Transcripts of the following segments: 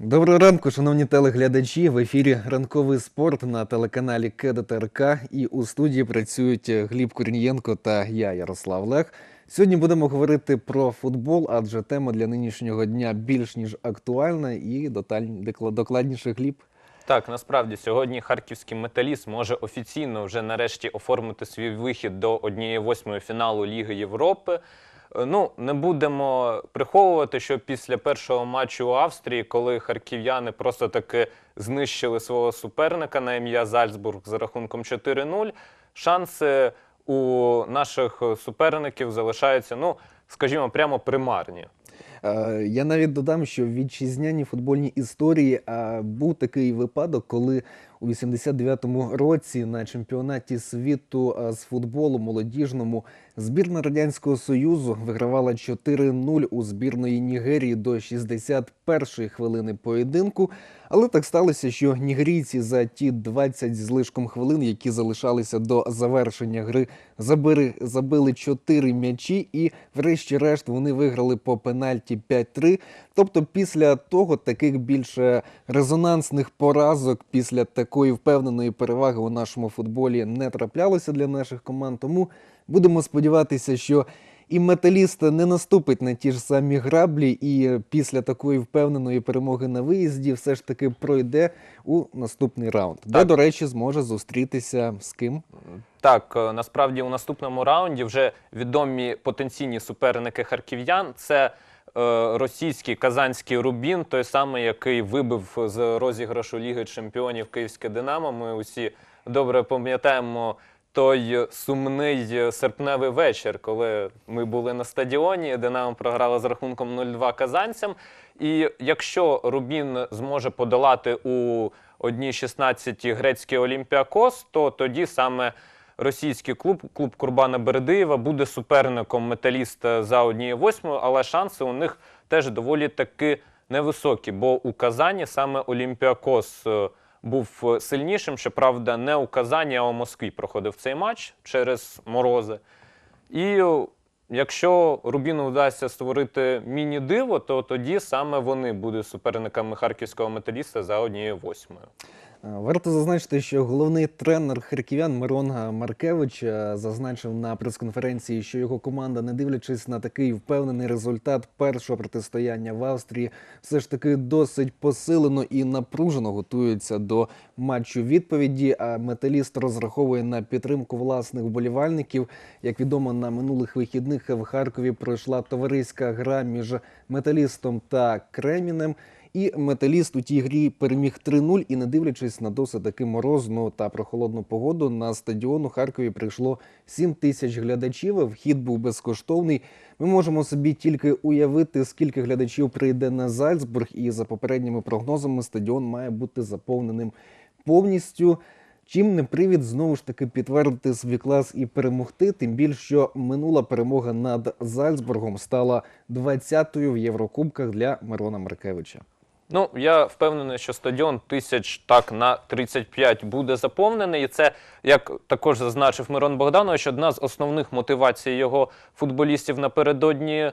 Доброго ранку, шановні телеглядачі. В ефірі ранковий спорт на телеканалі КДТРК. І у студії працюють Гліб Корнієнко та я, Ярослав Лех. Сьогодні будемо говорити про футбол, адже тема для нинішнього дня більш ніж актуальна і докладніше Гліб. Так, насправді сьогодні харківський металіст може офіційно вже нарешті оформити свій вихід до однієї восьмої фіналу Ліги Європи. Е, Ну, не будемо приховувати, що після першого матчу у Австрії, коли харків'яни просто таки знищили свого суперника на ім'я Зальцбург за рахунком 4-0, шанси у наших суперників залишаються, ну, скажімо, прямо примарні. Е, Я навіть додам, що в вітчизняній футбольній історії е, був такий випадок, коли у 89-му році на чемпіонаті світу е, з футболу молодіжному збірна радянського союзу вигравала 4-0 у збірної Нігерії до 61-ї хвилини поєдинку. Але так сталося, що нігерійці за ті 20 з лишком хвилин, які залишалися до завершення гри, забили, забили 4 м'ячі, і, врешті-решт, вони виграли по пенальті 5-3. Тобто, після того таких більше резонансних поразок, після такої впевненої переваги у нашому футболі не траплялося для наших команд. Тому будемо сподіватися, що і металіст не наступить на ті ж самі граблі, і після такої впевненої перемоги на виїзді все ж таки пройде у наступний раунд, де, до речі, зможе зустрітися з ким. Так, е, насправді у наступному раунді вже відомі потенційні суперники харків'ян. Це російський казанський Рубін, той самий, який вибив з розіграшу Ліги Чемпіонів Київське Динамо. Ми усі добре пам'ятаємо той сумний серпневий вечір, коли ми були на стадіоні. Динамо програла з рахунком 0-2 казанцям. І якщо Рубін зможе подолати у одній 16 грецький Олімпіакос, то тоді саме російський клуб, клуб Курбана Бердиєва, буде суперником металіста за однією восьмою, але шанси у них теж доволі таки невисокі, бо у Казані саме Олімпіакос е, був сильнішим. Щоправда, не у Казані, а у Москві проходив цей матч через морози. І е, якщо Рубіну вдасться створити міні-диво, то тоді саме вони будуть суперниками харківського металіста за однією восьмою. Е, Варто зазначити, що головний тренер харків'ян Мирон Маркевич е, зазначив на прес-конференції, що його команда, не дивлячись на такий впевнений результат першого протистояння в Австрії, все ж таки досить посилено і напружено готується до матчу відповіді. А металіст розраховує на підтримку власних вболівальників. Як відомо, на минулих вихідних в Харкові пройшла товариська гра між металістом та Кремінем. І металіст у тій грі переміг 3-0. І не дивлячись на досить таки морозну та прохолодну погоду, на стадіон у Харкові прийшло 7 тисяч глядачів. Вхід був безкоштовний. Ми можемо собі тільки уявити, скільки глядачів прийде на Зальцбург. І за попередніми прогнозами стадіон має бути заповненим повністю. Чим не привід знову ж таки підтвердити свій клас і перемогти, тим більше що минула перемога над Зальцбургом стала 20-ю в Єврокубках для Мирона Маркевича. Ну, я впевнений, що стадіон тисяч так на 35 буде заповнений. І це, як також зазначив Мирон Богданович, одна з основних мотивацій його футболістів напередодні е,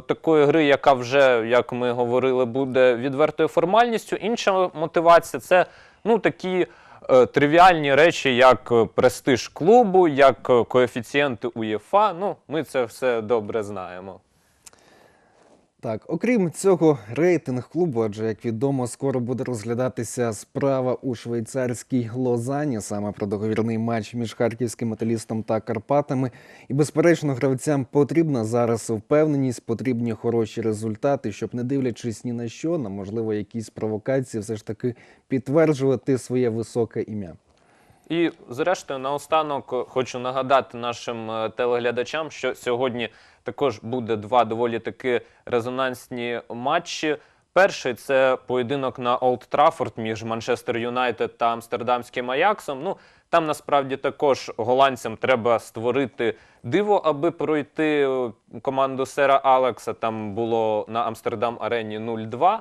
такої гри, яка вже, як ми говорили, буде відвертою формальністю. Інша мотивація це ну, такі. е, Тривіальні речі, як престиж клубу, як е, коефіцієнти УЄФА. Ну, ми це все добре знаємо. Так, окрім цього, рейтинг клубу, адже як відомо, скоро буде розглядатися справа у швейцарській Лозані, саме про договірний матч між харківським металістом та Карпатами. І безперечно, гравцям потрібна зараз впевненість, потрібні хороші результати, щоб не дивлячись ні на що, на можливо якісь провокації, все ж таки підтверджувати своє високе ім'я. І, зрештою, наостанок е, хочу нагадати нашим е, телеглядачам, що сьогодні також буде два доволі таки резонансні матчі. Перший це поєдинок на Олд Траффорд між Манчестер Юнайтед та Амстердамським Аяксом. Ну там насправді також голландцям треба створити диво, аби пройти е, команду Сера Алекса. Там було на Амстердам Арені 0-2.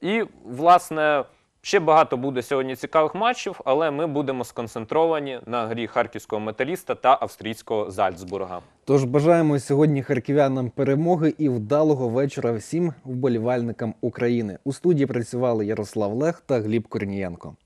І, власне, ще багато буде сьогодні цікавих матчів, але ми будемо сконцентровані на грі харківського металіста та австрійського Зальцбурга. Тож бажаємо сьогодні харків'янам перемоги і вдалого вечора всім вболівальникам України. У студії працювали Ярослав Лех та Гліб Корнієнко.